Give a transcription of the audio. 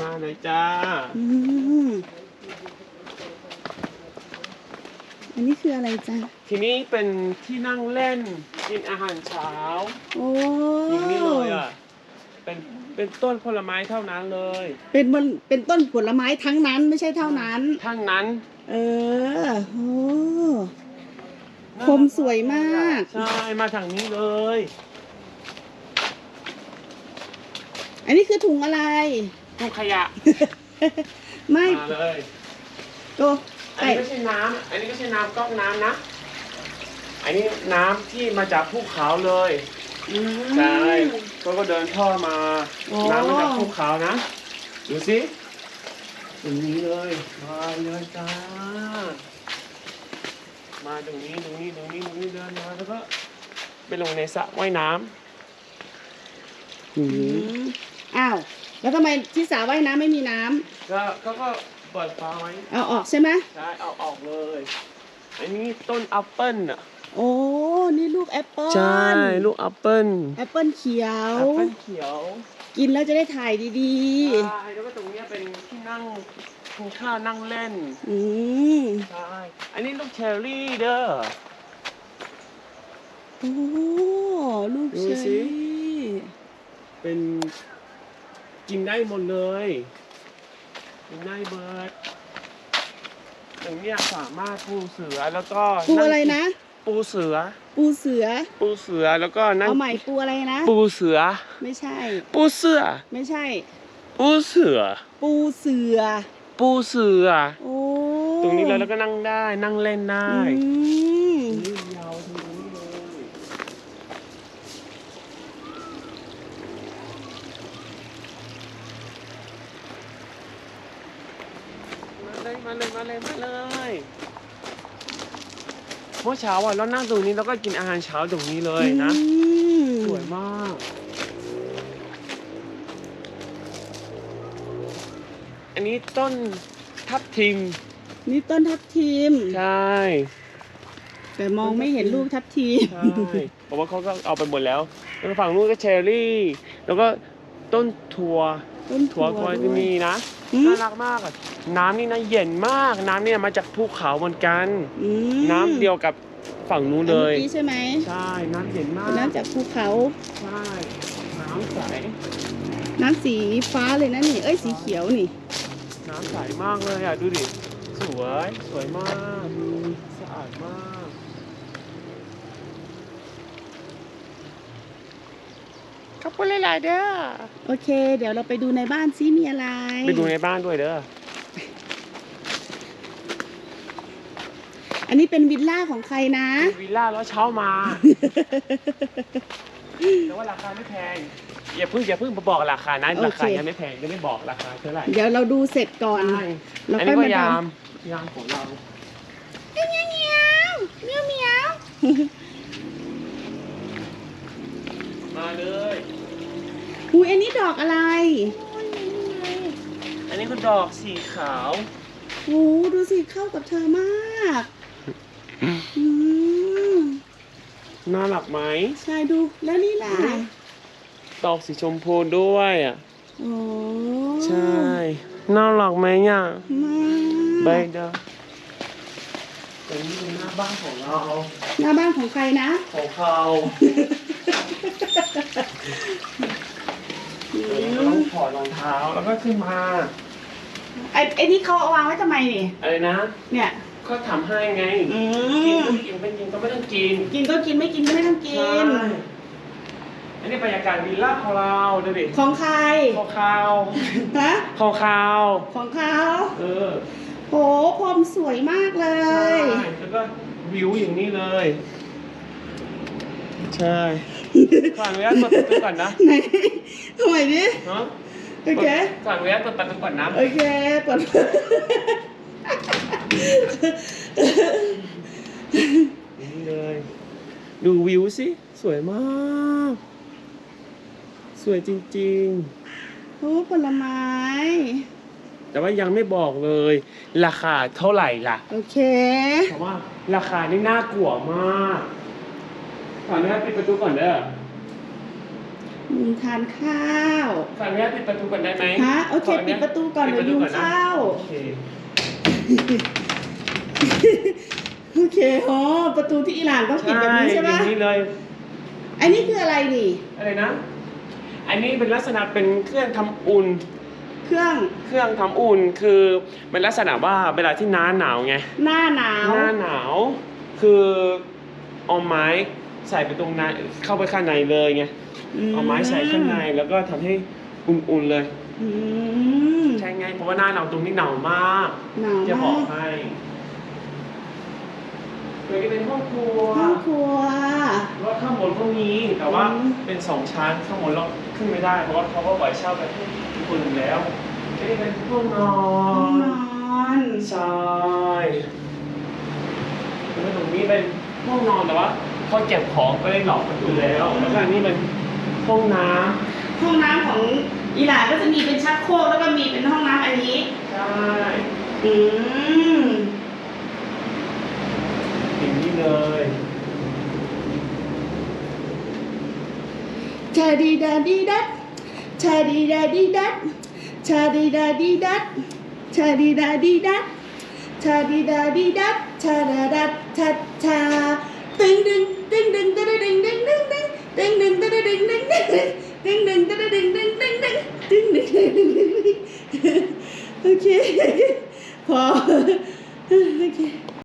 มาเลยจ้า อืมอันนี้คืออะไรจ๊ะ ทีนี้เป็นที่นั่งเล่นกินอาหารเช้าโอ้อย่างนี้เลยอะเป็นเป็นต้นผลไม้เท่านั้นเลยเป็นบนเป็นต้นผลไม้ทั้งนั้นไม่ใช่เท่านั้น ทั้งนั้นเออโอ้พรมสวยมาก ใช่มาทางนี้เลย อันนี้คือถุงอะไร ถุงขยะไม่ มาเลยโตอันไก่นี้ไม่ใช่น้ำอันนี้ไม่ใช่น้ำก๊อกน้ำนะ อันนี้น้ำที่มาจากภูเขาเลย อืม ใช่ก็ก็เดินท่อมา โอ้ น้ำมาจากภูเขานะ ดูสิตรงนี้เลยมาเลยจ้า มาตรงนี้ตรงนี้ตรงนี้ตรงนี้เดินมาแล้วก็ไปลงในสระว่ายน้ำอือืมมอ้าว แล้วทำไมที่สระว่ายน้ำไม่มีน้ำก็เขาก็เปิดฟ้าไว้เอาออกใช่ไหมใช่เอาออกเลย อันนี้ต้นแอปเปิ้ลอะโอ้นี่ลูกแอปเปิ้ลใช่ลูกแอปเปิ้ลแอปเปิ้ลเขียว แอปเปิ้ลเขียวกินแล้วจะได้ถ่ายดีใช่แล้วก็ตรงเนี้ยเป็นที่นั่งกินข้าวนั่งเล่นๆอืมใช่อันนี้ลูกเชอร์รี่เด้อ โอ้ลูกดูเชอสิ รี่เป็น กินได้หมดเลยกินได้เบิร์ดตรงเนี้ยสามารถปูเสือแล้วก็ปูอะไรนะ ปูเสือ ปูเสือ ปูเสือแล้วก็นั่งเอาใหม่ปูอะไรนะ ปูเสือ ไม่ใช่ ปูเสือ ไม่ใช่ ปูเสือ ปูเสือ ปูเสือโอ้ตรงนี้เลยแล้วก็นั่งได้นั่งเล่นได้ อืม นี่ยาวถึงตรงนี้เลย มาเลยมาเลยมาเลยมาเลยเมื่อเช้าอะเรานั่งตรงนี้แล้วก็กินอาหารเช้าตรงนี้เลยนะอืมสวยมากอันนี้ต้นทับทิม นี่ต้นทับทิม ใช่แต่มองไม่เห็นลูกทับทิม ใช่เพราะว่าเขาก็เอาไปหมดแล้วแล้วก็ฝั่งนู้นก็เชอร์รี่ แล้วก็ ต้นถั่วต้นถั่วก็จะมีนะอืม น่ารักมากอะน้ำนี่นะเย็นมาก น้ำเนี่ยมาจากภูเขาเหมือนกัน อืมน้ำเดียวกับฝั่งนู้นอันเลเมื่อยกี้ใช่ไหมใช่ น้ำเย็นมาก น้ำจากภูเขา ใช่ น้ำใส น้ำสีฟ้าเลยนะนี่เอ้ยสีเขียวนี่ น้ำใสมากเลยอะ ดูดิ สวย สวยมาก สะอาดมาก ขอบคุณหลายๆเด้อ โอเค เดี๋ยวเราไปดูในบ้านซิมีอะไร ไปดูในบ้านด้วยเด้อ อันนี้เป็นวิลล่าของใครนะ วิลล่าแล้วเช้ามา แต่ว่าราคาไม่แพง อย่าเพิ่งอย่าเพิ่งมาบอกราคานะโอเคราคายังไม่แพงยังไม่บอกราคาเท่าไหร่ เดี๋ยวเราดูเสร็จก่อนใช่แล้วอันค่อนี้ยก็มาทำยามยามของเราเมียวเมียวเมียวเมียวเมียวมาเลย อุ้ยอันนี้ดอกอะไรอันนี้ก็ดอกสีขาวโอ้ดูสิเข้ากับเธอมากอืมน่ารักไหมใช่ดูแล้วนี่ล่ะดอกสีชมพูด้วยอะโอ้ใช่น่ารักไหมเนี่ยมาใบเดอ ตรงนี้เป็นหน้าบ้านของเรา หน้าบ้านของใครนะ ของเขาเราต้องถอดรองเท้าแล้วก็ขึ้นมา ไอ้ไอ้นี่เขาเอาวางไว้ทำไมนี่อะไรนะ เนี่ยก็ทำให้ไง อืกินมก็กินไม่กินก็ไม่ต้องกินกินก็กินไม่กินก็ไม่ต้องกิใช่นอันนี้บรรยากาศวิลล่าของเราดูดิของใครของเขาฮะของเขาของเขาเออโหพรมสวยมากเลใช่ยแล้ว ก็วิวอย่างนี้เลย ใช่ขออนุญาตเปิดประตูก่อนนะไหนทำไมดิเนาะโอเคขออนุญาตเปิดประตูก่อนนะโอเคเปิดนี่เลย ดูวิวสิสวยมาก สวยจริงโอ้ผลไม้ๆ แต่ว่ายังไม่บอกเลย ราคาเท่าไหร่ล่ะโอเคแต่ว่าราคานี่น่ากลัวมากขออนุญาตปิดประตูก่อนเด้ออืมทานข้าวขออนุญาตปิดประตูก่อนได้ไหมฮะโอเคขนุญาปิดประตูก่อนปิดเดี๋ยวยุงนะเข้า โอเคโอเคอ๋อประตูที่อิหร่านต้องปิดแบบนี้ใช่ไหมอย่างนี้เลย อันนี้คืออะไรนี่อะไรนะ อันนี้เป็นลักษณะเป็นเครื่องทำอุ่น เครื่องเครื่องทำอุ่นคือเป็นลักษณะว่าเวลาที่หน้าหนาวไง หน้าหนาว หน้าหนาวคือเอาไม้ใส่ไปตรงในเข้าไปข้างในเลยไงเอาไม้ใส่ข้างในแล้วก็ทำให้อุ่นๆเลย อืมใช่ไงเพราะว่าหน้าหนาวตรงนี้หนาวมาก หนาวจะบอมากกให้เดี๋ยวจะเป็นห้องครัวห้องครัวรถข้างบนก็มีแต่ว่าอืม เป็นสองชั้นข้างบนเราขึ้นไม่ได้เพราะว่าเขาก็ปล่อยเช่ากันทุก คนอยู่แล้วนี่เป็นห้องนอห้องนนอนใช่แล้วตรงนี้เป็นห้องนอนแต่ว่าเขาเก็บของก็ได้หลอกกันอยู่แล้วแล้วก็อันนี้เป็นห้องน้ห้องน้ำของอิหร่านก็จะมีเป็นชักโครกแล้วก็มีเป็นห้องน้ำอันนี้ำใช่อืมอย่างนี้เลยชาดีดาดีดัด ชาดีดาดีดัดชาดีดาดีดัดชาดีดาดีดัดชาดีดาดีดัดชาดาดัดชาชาตึง